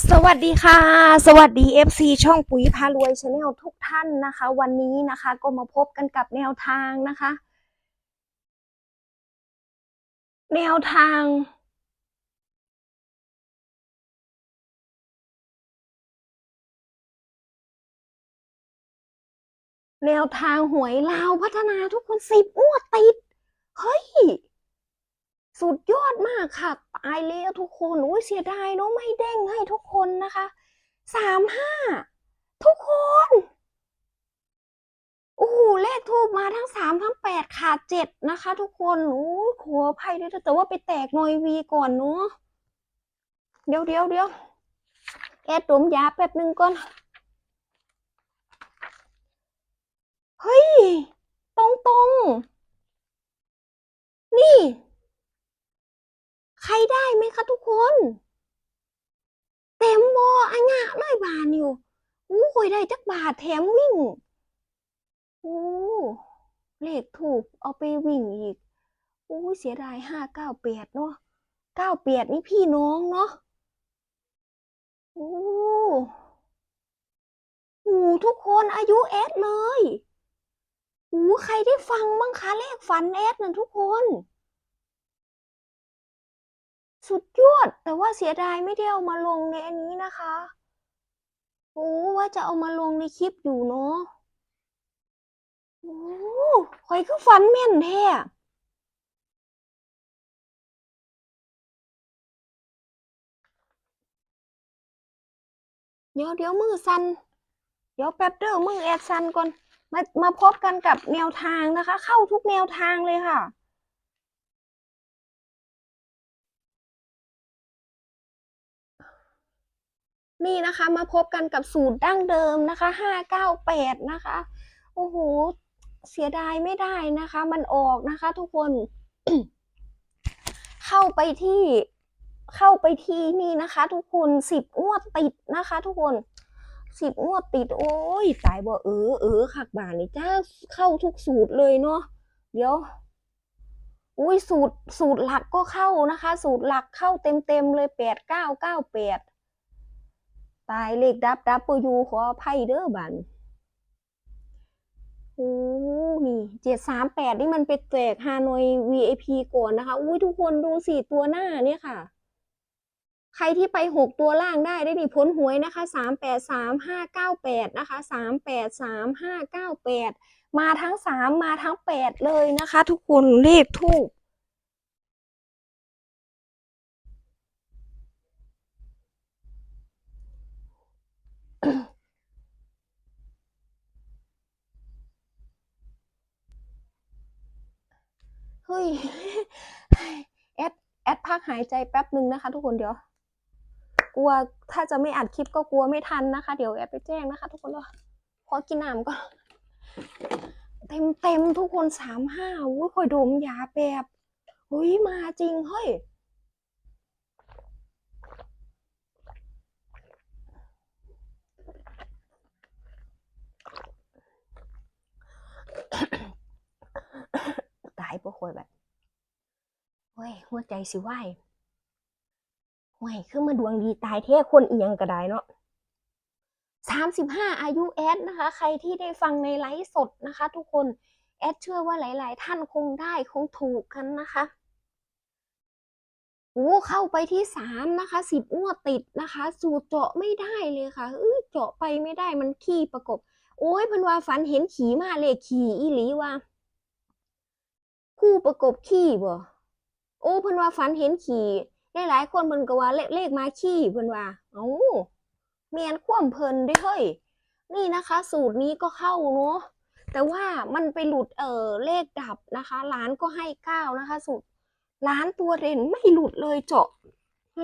สวัสดีค่ะ สวัสดี FC ช่องปุ๋ยพารวยชาแนลทุกท่านนะคะ วันนี้นะคะ ก็มาพบกันกับแนวทางนะคะ แนวทาง แนวทางหวยลาวพัฒนาทุกคนสิบงวดติด เฮ้ย สุดยอดมากค่ะ ตายแล้วทุกคนอุ้ยเสียดายเนาะไม่เด้งให้ทุกคนนะคะสามห้าทุกคนโอ้โหเลขทูบมาทั้งสามทั้งแปดขาดเจ็ดนะคะ ทุกคนโอ้ยขออภัยด้วยแต่ว่าไปแตกหน่อยวีก่อนเนาะเดี๋ยวเดี๋ยวเดี๋ยวแอดดมยาแป๊บหนึ่งก่อนเฮ้ย ตรงตรงนี่ ใครได้ไหมคะทุกคน เต็มบออันงะร้อยบาทอยู่อู้คอยได้จักบาทแถมวิ่งอู้เลขถูกเอาไปวิ่งอีกอู้เสียดายห้าเก้าแปดเนาะเก้าแปดนี่พี่น้องเนาะอู้อู้ทุกคนอายุแอดเลยอู้ใครได้ฟังบ้างคะเลขฝันแอดน่ะทุกคน สุดยอด แต่ว่าเสียดายไม่ได้เอามาลงในอันนี้นะคะ โอ้ว่าจะเอามาลงในคลิปอยู่เนาะโอ้คอยคือฝันแม่นแท้เดี๋ยวเดี๋ยวมือสันเดี๋ยวแป๊บเดียวมือแอดสันก่อน มามาพบกันกับแนวทางนะคะ เข้าทุกแนวทางเลยค่ะ นี่นะคะมาพบกันกับสูตรดั้งเดิมนะคะห้าเก้าแปดนะคะ โอ้โห เสียดายไม่ได้นะคะ มันออกนะคะ ทุกคน เข้าไปที่เข้าไปที่นี่นะคะ ทุกคนสิบงวดติดนะคะ ทุกคนสิบงวดติด โอ้ยตายบ่เออเออขักบานนี่จ้าเข้าทุกสูตรเลยเนาะเดี๋ยวอุ้ยสูตรสูตรหลักก็เข้านะคะ สูตรหลักเข้าเต็มเต็มเลยแปดเก้าเก้าแปด ตายเลขดับดับเปอยูขออภัยเด้อบันโอ้นี่เจ็ดสามแปดนี่มันไปแตกฮานอย VIP ก่อนนะคะ อุ้ยทุกคนดูสี่ตัวหน้าเนี่ยค่ะ ใครที่ไปหกตัวล่างได้ได้นี่พ้นหวยนะคะสามแปดสามห้าเก้าแปดนะคะสามแปดสามห้าเก้าแปดมาทั้งสามมาทั้งแปดเลยนะคะ ทุกคนเลขทูก เฮ้ยแอดแอดพักหายใจแป๊บหนึ่งนะคะ ทุกคนเดี๋ยวกลัวถ้าจะไม่อัดคลิปก็กลัวไม่ทันนะคะ เดี๋ยวแอดไปแจ้งนะคะ ทุกคนเรอขอกินน้ำก่อนเต็มเต็มทุกคนสามห้าอุ้ยคอยดมยาแบบเฮ้ยมาจริงเฮ้ย ตายปะคอยแบบเฮ้ย หัวใจสิไหวห่วยคือมาดวงดีตายแท้คนเอียงก็ได้เนาะสามสิบห้าอายุแอดนะคะ ใครที่ได้ฟังในไลฟ์สดนะคะ ทุกคนแอดเชื่อว่าหลาย ๆ ท่านคงได้คงถูกกันนะคะโอ้เข้าไปที่สามนะคะสิบงวติดนะคะ สูตรเจาะไม่ได้เลยค่ะเออเจาะไปไม่ได้มันขี้ประกบ โอ้ยพิ่นว่าฝันเห็นขี่มาเลยขี่อีหลีว่าคู่ประกบขี่บ่ โอ้เพิ่นว่าฝันเห็นขี่หลายคนเพิ่นก็ว่าเลขมาขี่เพิ่นว่าเอ้าแม่นควมเพิ่นด้เฮ้ยนี่นะคะ สูตรนี้ก็เข้าเนาะแต่ว่ามันไปหลุดเออเลขดับนะคะร้านก็ให้เก้านะคะ สูตรร้านตัวเด่นไม่หลุดเลยเจาะ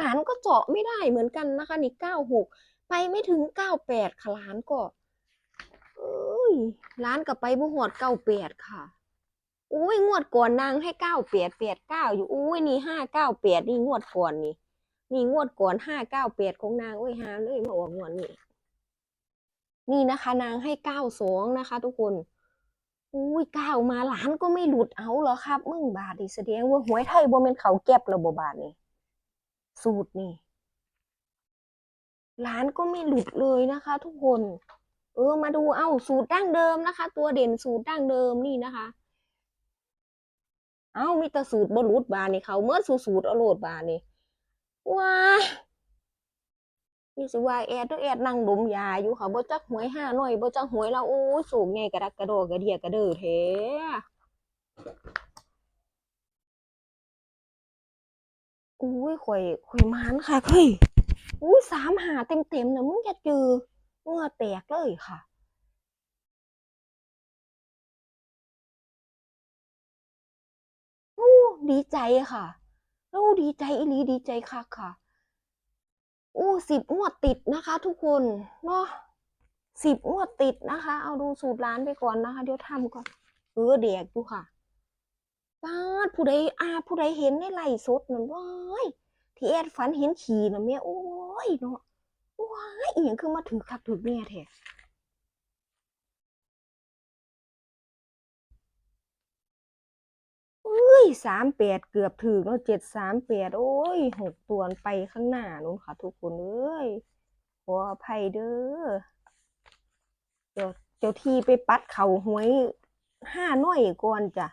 ร้านก็เจาะไม่ได้เหมือนกันนะคะ นี่เก้าหกไปไม่ถึงเก้าแปดค่ะร้านก็เอ้ยร้านกับไปบุหอดเก้าแปดค่ะ อุ้ยงวดก่อนนางให้เก้าแปดแปดเก้าอยู่อุ้ยนี่ห้าเก้าแปดนี่งวดก่อนนี่นี่งวดก่อนห้าเก้าแปดของนางอุ้ยหาเลยมาออกงวดนี้นี่นะคะ นางให้เก้าสองนะคะ ทุกคนอุ้ยเก้ามาหลานก็ไม่หลุดเอาเหรอครับ มึงบาทนี่แสดงว่าหวยไทยบ่แม่นเขาแก็บระบบาทนี่สูตรนี่ร้านก็ไม่หลุดเลยนะคะ ทุกคน เออมาดูเอาสูตรดั้งเดิมนะคะ ตัวเด่นสูตรดั้งเดิมนี่นะคะ เอามีแต่สูตรบรุษบานนี่เขาเมื่อสูสูตรอโลดบานนี่ว้ายนี่สิว่าแอดเด้อแอดนั่งดมยาอยู่ค่ะบ่จักหวยห้าหน่อยบ่จักหวยเราโอ้สูงไงกระดักกระโดดกระเดียกระเด้อแท้อุ้ยข่อยข่อยมานค่ะเฮ้ยอุ้ยสามหาเต็มเต็มๆนะมึงจะเจอเหงื่อแตกเลยค่ะ ดีใจค่ะโอ้ดีใจอีลีดีใจคักค่ะโอ้สิบงวดติดนะคะ ทุกคนเนาะสิบงวดติดนะคะ เอาดูสูตรร้านไปก่อนนะคะ เดี๋ยวทำก่อน เออเด็กดูค่ะป้าผู้ใดอาผู้ใดเห็นในไลฟ์สดนั่นว้ายที่แอดฝันเห็นขี่นะแม่โอ้ยเนาะว้ายอีหยังคือมาถือคักถือแน่แท้ อ้ยสามแปดเกือบถึงแล้วเจ็ดสามแปดโอ้ยหกตัวไปข้างหน้านู้นค่ะทุกคนเอ้ยขออภัยเด้อเดี๋ยวเจ้าที่ไปปัดเข่าหวยห้าน้อยก่อนจ้ะ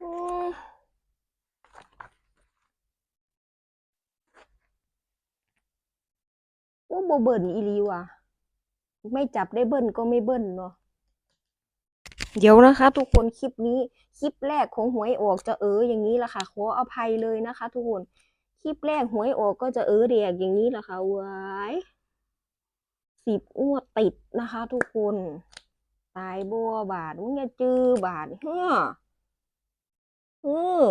อืม โอ้บ่เบิ่นอีลีว่ะ ไม่จับได้เบิ้ลก็ไม่เบิ้ลเนาะเดี๋ยวนะคะ ทุกคนคลิปนี้คลิปแรกของหวยออกจะเอออย่างนี้ละค่ะ ขออภัยเลยนะคะ ทุกคนคลิปแรกหวยออกก็จะเออเดียกอย่างนี้ละค่ะว้ายสิบงวดติดนะคะ ทุกคน ตายบัวบาทมึงอย่าจื้อบาทเฮ้อเออ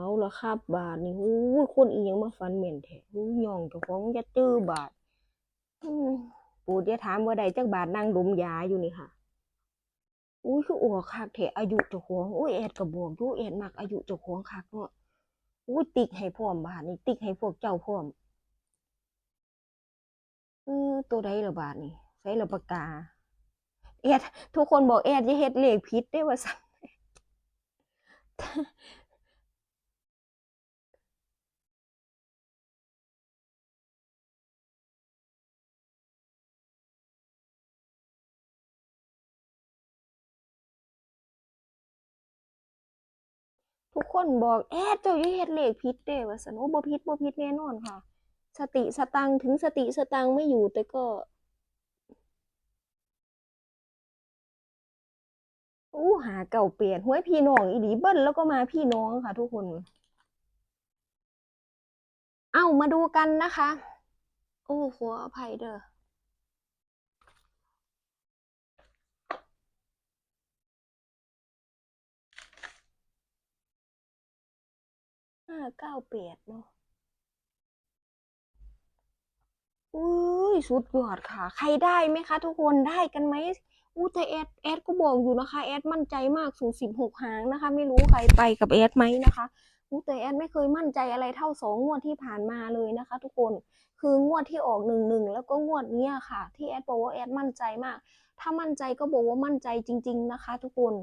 เอาละครับบาทนี่อู้คนอีหยังมาฟันเหม็นแท้อู้ย่องเจ้าของอย่าจื้อบาทปู่จะถามว่าใดจักบาทนั่งดมยาอยู่นี่ค่ะอุ้ยคืออวกคักแท้อายุเจ้าของอุ้ยแอดก็บอกอยู่แอดมักอายุเจ้าของคักเนาะอุ้ยติ๊กให้พร้อมบาทนี่ติ๊กให้พวกเจ้าพร้อมเออตัวใดละบาทนี่ใส่ละปากกาแอดทุกคนบอกแอดอย่าเฮ็ดเลขผิดเด้ว่าซั่น ทุกคนบอกแอดเจ้าอยู่เฮ็ดเลขผิดเด้อว่าซั่นโอ้บ่ผิดบ่ผิดแน่นอนค่ะ สติสตังถึงสติสตังไม่อยู่แต่ก็อู้หาเก่าเปลี่ยนหวยพี่น้องอีหลีเบิ้ลแล้วก็มาพี่น้องค่ะ ทุกคน เอ้ามาดูกันนะคะ โอ้ขออภัยเด้อาเก้าแปดเนาะอุ้ยสุดยอดค่ะ ใครได้ไหมคะ ทุกคนได้กันไหมอู้แต่แอดแอดก็บอกอยู่นะคะ แอดมั่นใจมากสูงสิบหกหางนะคะ ไม่รู้ใครไปกับแอดไหมนะคะอู้แต่แอดไม่เคยมั่นใจอะไรเท่าสองงวดที่ผ่านมาเลยนะคะ ทุกคนคืองวดที่ออกหนึ่งหนึ่งแล้วก็งวดเนี้ยค่ะ ที่แอดบอกว่าแอดมั่นใจมาก ถ้ามั่นใจก็บอกว่ามั่นใจจริง ๆ นะคะ ทุกคน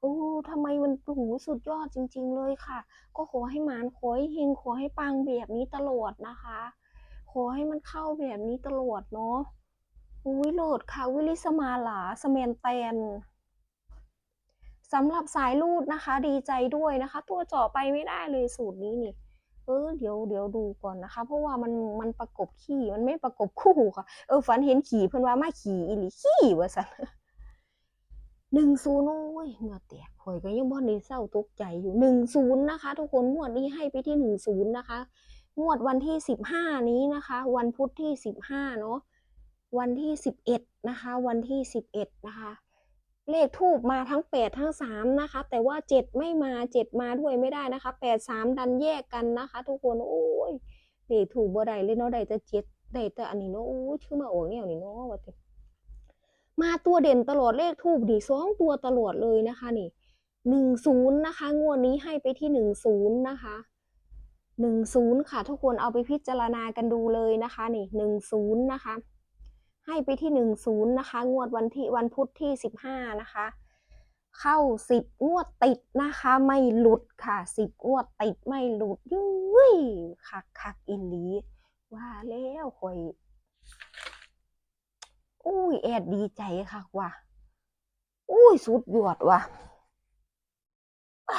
โอ้ทำไมมันโอ้โหสุดยอดจริง ๆ เลยค่ะ ก็ขอให้หมานขอให้เฮงขอให้ปังแบบนี้ตลอดนะคะ ขอให้มันเข้าแบบนี้ตลอดเนาะอุ้ยโหลดค่ะ วิลิสมาหลาสเมนแตนสำหรับสายรูดนะคะ ดีใจด้วยนะคะ ตัวเจาะไปไม่ได้เลยสูตรนี้นี่เออเดี๋ยวเดี๋ยวดูก่อนนะคะ เพราะว่ามันมันประกบขี่มันไม่ประกบคู่ค่ะ เออฝันเห็นขี่เพิ่อนว่ามาขี่อีหลีขี่ว่าซั่น หนึ่งศูนย์โอ้ยเหงื่อแตกข่อยก็ยังบ่ได้เศร้าตกใจอยู่หนึ่งศูนย์นะคะ ทุกคนงวดนี้ให้ไปที่หนึ่งศูนย์นะคะ งวดวันที่สิบห้านี้นะคะ วันพุธที่สิบห้าเนาะวันที่สิบเอ็ดนะคะ วันที่สิบเอ็ดนะคะ เลขทูบมาทั้งแปดทั้งสามนะคะ แต่ว่าเจ็ดไม่มาเจ็ดมาด้วยไม่ได้นะคะแปดสามดันแยกกันนะคะ ทุกคนโอ้ยเลขถูกบ่ได้เลยเนาะได้แต่เจ็ดได้แต่อันนี้เนาะโอ้ยชื่อมาโอ้แนวนี้เนาะว่าแต่ มาตัวเด่นตลอดเลขทูบดีสองตัวตลอดเลยนะคะนี่หนึ่งศูนย์นะคะ งวดนี้ให้ไปที่หนึ่งศูนย์นะคะหนึ่งศูนย์ค่ะ ทุกคนเอาไปพิจารณากันดูเลยนะคะนี่หนึ่งศูนย์นะคะ ให้ไปที่หนึ่งศูนย์นะคะ งวดวันที่วันพุธที่สิบห้านะคะ เข้าสิบงวดติดนะคะ ไม่หลุดค่ะสิบงวดติดไม่หลุดยุ้ยคักคักอินลีว่าแล้วคอย อุ้ยแอดดีใจค่ะว่ะอุ้ยสุดยอดว่ะไป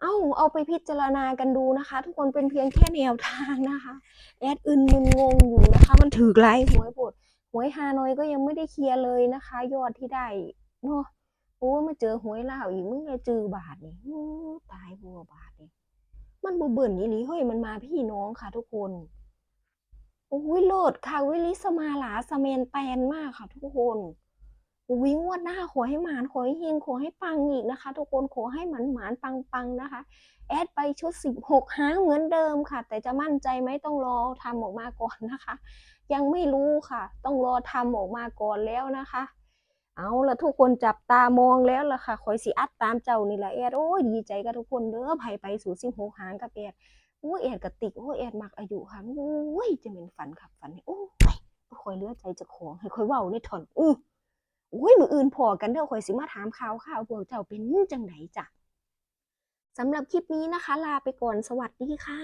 เอาเอาไปพิจารณากันดูนะคะ ทุกคนเป็นเพียงแค่แนวทางนะคะ แอดอึนมึนงงอยู่นะคะ มันถือไลายหวยปวดหวยฮานอยก็ยังไม่ได้เคลียร์เลยนะคะ ยอดที่ได้เนาะโอ้มาเจอหวยลาวอีกมึงจะจือบาทนี่ตายบัวบาทนี่มันบ่เบิ่นอีหลีเฮ้ยมันมาพี่น้องค่ะ ทุกคน อ้ยโลดค่ะวิลิสมาหลาสเมนแตนมากค่ะ ทุกคนวิงวดหน้าขอให้หมานขอให้เฮงขอให้ปังอีกนะคะ ทุกคนขอให้หมันหมานปังปังนะคะ แอดไปชุดสิบหกหางเหมือนเดิมค่ะ แต่จะมั่นใจไหมต้องรอทำออกมาก่อนนะคะ ยังไม่รู้ค่ะ ต้องรอทำออกมาก่อนแล้วนะคะ เอาละทุกคนจับตามองแล้วล่ะค่ะคอยสิอัดตามเจ้านี่แหละแอดโอ้ยดีใจกับทุกคนเด้อไผไปสู่สิบหกหางกับแอด อ้แอดกับติกโอ้แอดมักอายุค่ะอุ้ยจะเป็นฝันขับฝันโอ้ยคอยเลือใจจะของให้คอยเว้าในถอนอื้อโอ้ยมืออื่นพอกันเด้อคอยสิมาถามข่าวข่าวพวกเจ้าเป็นจังไดจ้ะสำหรับคลิปนี้นะคะ ลาไปก่อนสวัสดีค่ะ